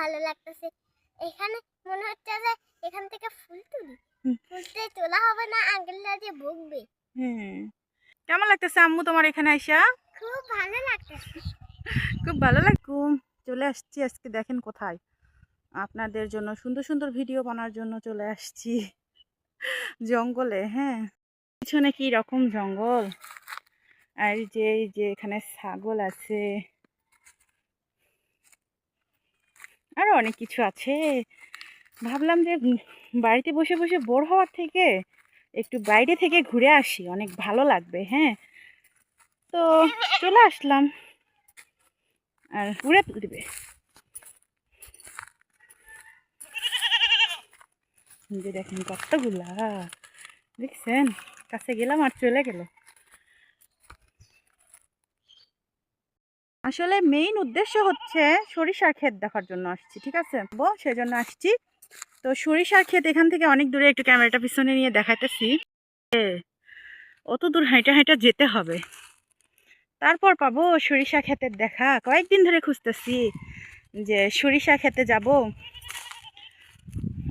ভালো লাগতেছে। এখানে মনে হচ্ছে যে এখান থেকে ফুল তুলি। ফুলতে তোলা হবে না আঙ্কেলরা যে বকবে। হুম। কেমন লাগতেছে আম্মু তোমার এখানে আইসা? খুব ভালো লাগতেছে। খুব ভালো লাগুম চলে আসছি আজকে দেখেন কোথায়। আপনাদের জন্য সুন্দর সুন্দর ভিডিও বানার জন্য চলে আসছি। জঙ্গলে হ্যাঁ। পিছনে কি রকম জঙ্গল? আর যে যে এখানে ছাগল আছে। আরও অনেক কিছু আছে। ভাবলাম যে বাড়িতে বসে বসে বোর হওয়ার থেকে একটু বাইরে থেকে ঘুরে আসি, অনেক ভালো লাগবে হ্যাঁ। তো চলে আসলাম। আর ঘুরে যে দেখেন কতগুলা। দেখছেন? কাছে গেলাম আর চলে গেল। আসলে মেইন উদ্দেশ্য হচ্ছে সরিষার ক্ষেত দেখার জন্য আসছি, ঠিক আছে? বো সেজন্য আসছি। তো সরিষার ক্ষেত এখান থেকে অনেক দূরে একটু ক্যামেরাটা পিছনে নিয়ে দেখাইতেছি। অত দূর হাঁটা হাইটা যেতে হবে। তারপর পাবো সরিষা ক্ষেতের দেখা। কয়েকদিন ধরে খুঁজতেছি যে সরিষা খেতে যাব।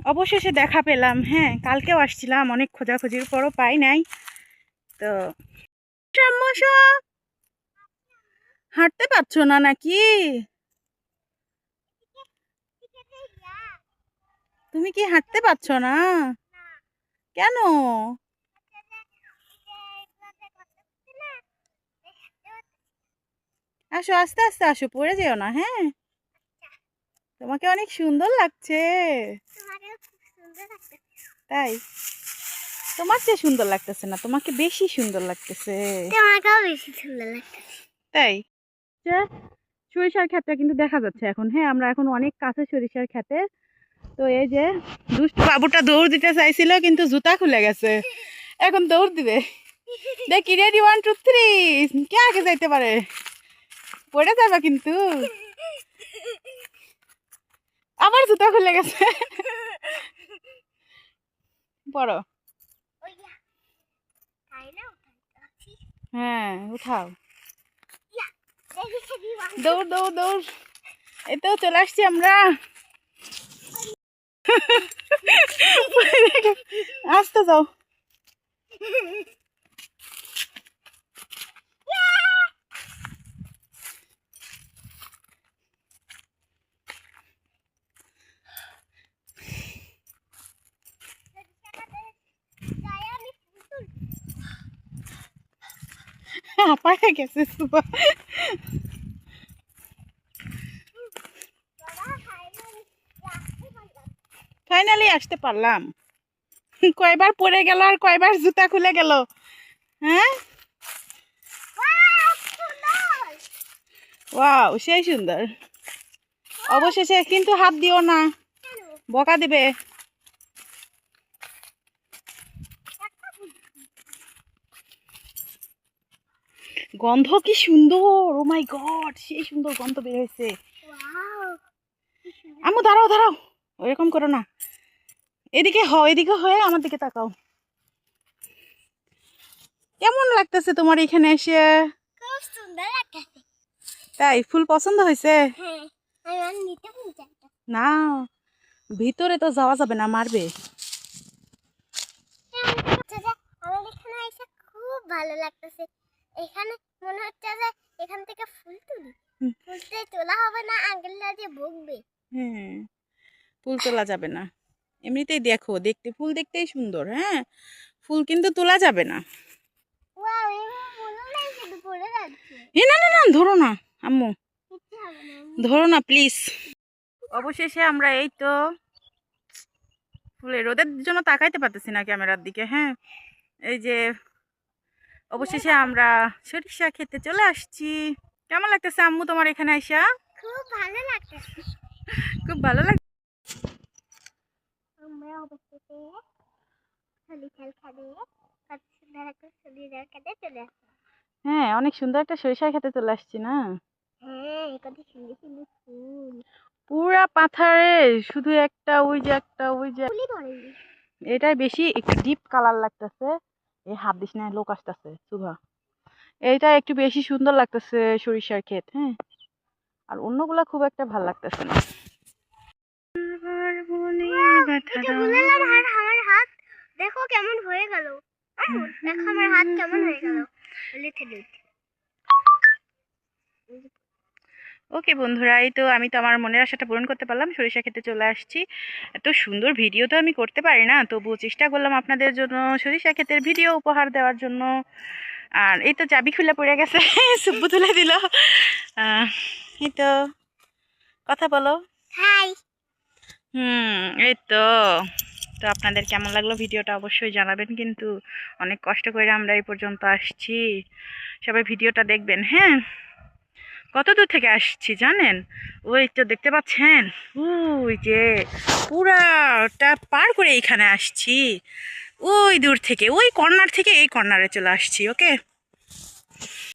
অবশেষে দেখা পেলাম হ্যাঁ কালকেও আসছিলাম, অনেক খোঁজাখুঁজির পরও পাই নাই। তো হাঁটতে পারছ না নাকি? তুমি কি হাঁটতে পারছ না? কেন? আসো আস্তে আস্তে আসো পড়ে যেও না হ্যাঁ? তোমাকে অনেক সুন্দর লাগছে। তাই? তোমার চেয়ে সুন্দর লাগতেছে না তোমাকে বেশি সুন্দর লাগতেছে। তোমাকেও বেশি সুন্দর লাগতেছে। তাই? যে সরিষার ক্ষেতটা কিন্তু দেখা যাচ্ছে এখন। হ্যাঁ আমরা এখন অনেক কাছে সরিষার ক্ষেতে। তো এই যে দুষ্ট বাবুটা দৌড় দিতে চাইছিল কিন্তু জুতা খুলে গেছে। এখন দৌড় দিবে। দেখি রেডি ওয়ান টু থ্রি কে আগে যাইতে পারে? পড়ে যাবে কিন্তু। আবার জুতা খুলে গেছে। উঠাচ্ছি। হ্যাঁ উঠাও। দৌড় দৌড় দৌড়। এই তো চলে আসছি আমরা। আসতে যাও যাই আমি ফুল তুলি। ফাইনালি আসতে পারলাম। কয়বার পড়ে গেল আর কয়বার জুতা খুলে গেল? হ্যাঁ? ওয়াও সেই সুন্দর। অবশেষে কিন্তু হাত দিও না? বকা দিবে। গন্ধ কি সুন্দর? ও মাই গড সেই সুন্দর গন্ধ বের হয়েছে। আমু দাঁড়াও দাঁড়াও। ওইরকম করো না। এদিকে হ এদিকে হয়ে আমার দিকে তাকাও। কেমন লাগতেছে তোমার এখানে এসে। তাই ফুল পছন্দ হয়েছে? হ্যাঁ। না। ভিতরে তো যাওয়া যাবে না মারবে। এসে খুব ভালো লাগতেছে। এখানে মনে হচ্ছে যে এখান থেকে ফুল তুলি। হুম। ফুলতে তোলা হবে না আঙ্কেলরা যে বকবে। হ্যাঁ ফুল তোলা যাবে না। এমনিতেই দেখো দেখতে ফুল দেখতেই সুন্দর হ্যাঁ? ফুল কিন্তু তোলা যাবে না। এ না না না ধরো না আম্মু। ধরো না প্লিজ অবশেষে আমরা এই তো ফুলের রোদের জন্য তাকাইতে পারতেছি না ক্যামেরার দিকে হ্যাঁ? এই যে অবশেষে আমরা সরিষা খেতে চলে আসছি। কেমন লাগতেছে আম্মু তোমার এখানে আইসা? খুব ভালো লাগতেছে। খুব ভালো লাগ আমরা অবশেষে কত সুন্দর একটা চলে আসলাম। হ্যাঁ অনেক সুন্দর একটা সরিষা খেতে চলে আসছি না? হ্যাঁ কত সুন্দর সুন্দর ফুল। পুরা পাথারে শুধু একটা ওই যে একটা ওই যে এটাই বেশি একটু ডিপ কালার লাগতেছে। এই হাত দিস না লোক আসতেছে শুভা এইটা একটু বেশি সুন্দর লাগতেছে সরিষার ক্ষেত হ্যাঁ? আর অন্যগুলা খুব একটা ভালো লাগতেছে না। আমার হাত দেখো কেমন হয়ে গেল। দেখো আমার হাত কেমন হয়ে গেল। ওকে বন্ধুরা এই তো আমি তো আমার মনের আশাটা পূরণ করতে পারলাম সরিষা খেতে চলে আসছি। এত সুন্দর ভিডিও তো আমি করতে পারি না তবুও চেষ্টা করলাম আপনাদের জন্য সরিষা ক্ষেতের ভিডিও উপহার দেওয়ার জন্য। আর এই তো চাবি খুলে পড়ে গেছে সুব্বু তুলে দিল। এই তো কথা বলো। হাই হুম এই তো তো আপনাদের কেমন লাগল ভিডিওটা অবশ্যই জানাবেন কিন্তু অনেক কষ্ট করে আমরা এই পর্যন্ত আসছি। সবাই ভিডিওটা দেখবেন হ্যাঁ? কত দূর থেকে আসছি জানেন? ওই তো দেখতে পাচ্ছেন? ওই যে পুরাটা পার করে এইখানে আসছি। ওই দূর থেকে, ওই কর্নার থেকে এই কর্নারে চলে আসছি, ওকে?